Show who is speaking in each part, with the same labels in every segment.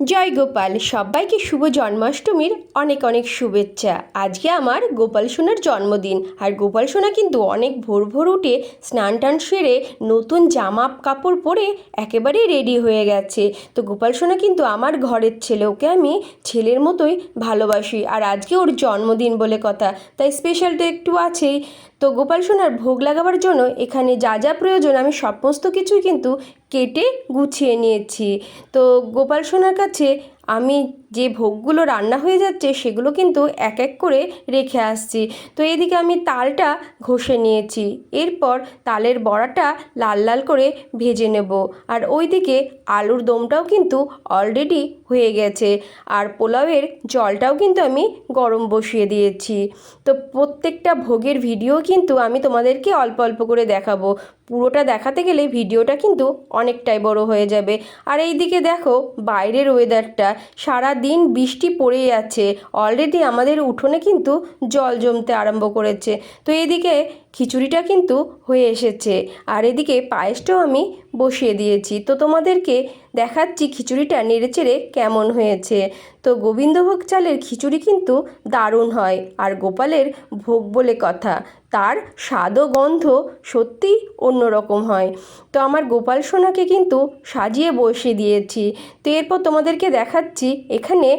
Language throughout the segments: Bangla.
Speaker 1: জয় গোপাল, সবাইকে শুভ জন্মাষ্টমীর অনেক অনেক শুভেচ্ছা। আজকে আমার গোপাল সোনার জন্মদিন। আর গোপাল সোনা কিন্তু অনেক ভোর ভোর উঠে স্নান টান সেরে নতুন জামা কাপড় পরে একেবারেই রেডি হয়ে গেছে। তো গোপাল সোনা কিন্তু আমার ঘরের ছেলে, ওকে আমি ছেলের মতোই ভালোবাসি। আর আজকে ওর জন্মদিন বলে কথা, তাই স্পেশাল তো একটু আছেই। তো গোপাল সোনার ভোগ লাগাবার জন্য এখানে যা যা প্রয়োজন, আমি সমস্ত কিছুই কিন্তু কেটে গুছিয়ে নিয়েছি। তো গোপাল সোনার কাছে আমি যে ভোগগুলো রান্না হয়ে যাচ্ছে সেগুলো কিন্তু এক এক করে রেখে আসছি। তো এদিকে আমি তালটা ঘষে নিয়েছি। এরপর তালের বড়াটা লাল লাল করে ভেজে নেব। আর ওইদিকে আলুর দমটাও কিন্তু অলরেডি হয়ে গেছে। আর পোলাওয়ের জলটাও কিন্তু আমি গরম বসিয়ে দিয়েছি। তো প্রত্যেকটা ভোগের ভিডিও কিন্তু আমি তোমাদেরকে অল্প অল্প করে দেখাবো। পুরোটা দেখাতে গেলে ভিডিওটা কিন্তু অনেকটাই বড় হয়ে যাবে। আর এই দিকে দেখো বাইরের ওয়েদারটা সারা দিন বৃষ্টি পড়ে যাচ্ছে। অলরেডি আমাদের উঠোনে কিন্তু জল জমতে আরম্ভ করেছে। তো এদিকে খিচুড়িটা কিন্তু হয়ে এসেছে। আর এদিকে পায়েসটাও আমি বসিয়ে দিয়েছি। তো তোমাদেরকে দেখাচ্ছি খিচুড়িটা নেড়েচেড়ে কেমন হয়েছে। তো গোবিন্দভোগ চালের খিচুড়ি কিন্তু দারুণ হয় আর গোপালের ভোগ বলে কথা। তার স্বাদ গন্ধ সত্যিই অন্যরকম হয়। তো আমার গোপাল সোনাকে কিন্তু সাজিয়ে বসিয়ে দিয়েছি। তো এরপর তোমাদেরকে দেখাচ্ছি এখানে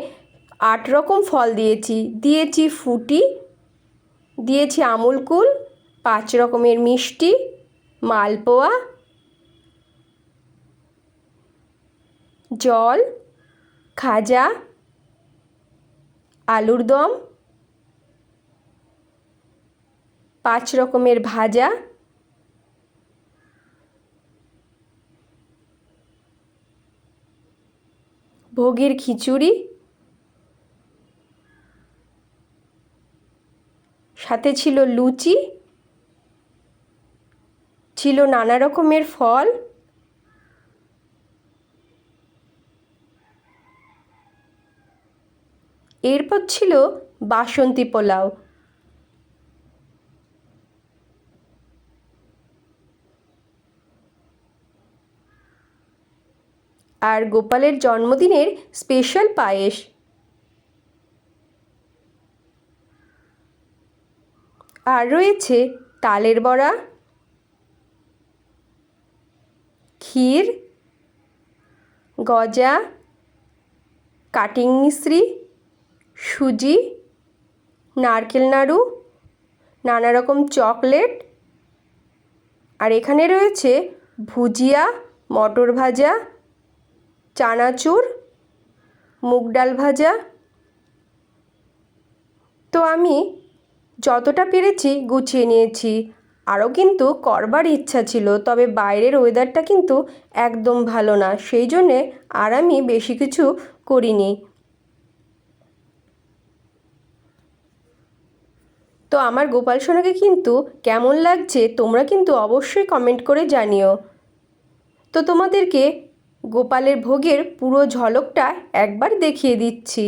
Speaker 1: আট রকম ফল দিয়েছি। দিয়েছি ফুটি, দিয়েছি আমুল কুল পাঁচ রকমের মিষ্টি, মালপোয়া, জল, খাজা, আলুর দম, পাঁচ রকমের ভাজা, ভোগের খিচুড়ি, সাথে ছিল লুচি ছিল নানা রকমের ফল। এরপর ছিল বাসন্তী পোলাও। আর গোপালের জন্মদিনের স্পেশাল পায়েস। আর রয়েছে তালের বড়া। ক্ষীর, গজা, কাটিং মিশ্রি, সুজি, নারকেল নাড়ু, নানা রকম চকলেট। আর এখানে রয়েছে ভুজিয়া, মটর ভাজা, চানাচুর, মুগ ডাল ভাজা। তো আমি যতটা পেরেছি গুছিয়ে নিয়েছি। আরও কিন্তু করবার ইচ্ছা ছিল, তবে বাইরের ওয়েদারটা কিন্তু একদম ভালো না। সেই জন্যে আর আমি বেশি কিছু করিনি। তো আমার গোপাল সোনাকে কিন্তু কেমন লাগছে তোমরা কিন্তু অবশ্যই কমেন্ট করে জানিও। তো তোমাদেরকে গোপালের ভোগের পুরো ঝলকটা একবার দেখিয়ে দিচ্ছি।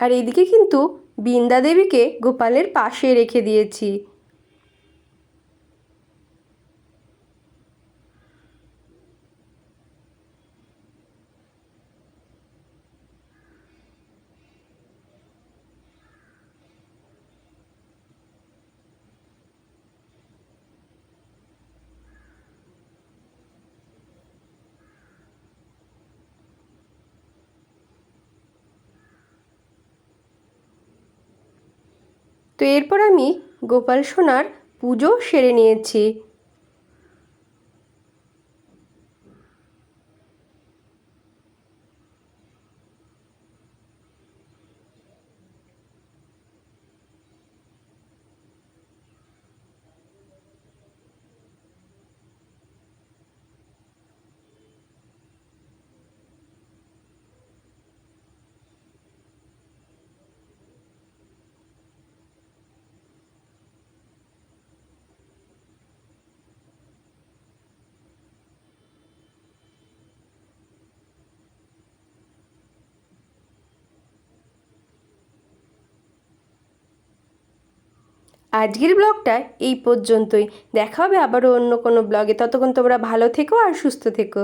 Speaker 1: আর এদিকে কিন্তু বিন্দা দেবীকে গোপালের পাশে রেখে দিয়েছি। তো এরপর আমি গোপাল সোনার পুজো সেরে নিয়েছি। আজকের ব্লগটা এই পর্যন্তই। দেখা হবে আবারও অন্য কোনো ব্লগে। ততক্ষণ তোমরা ভালো থেকো আর সুস্থ থেকো।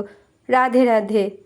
Speaker 1: রাধে রাধে।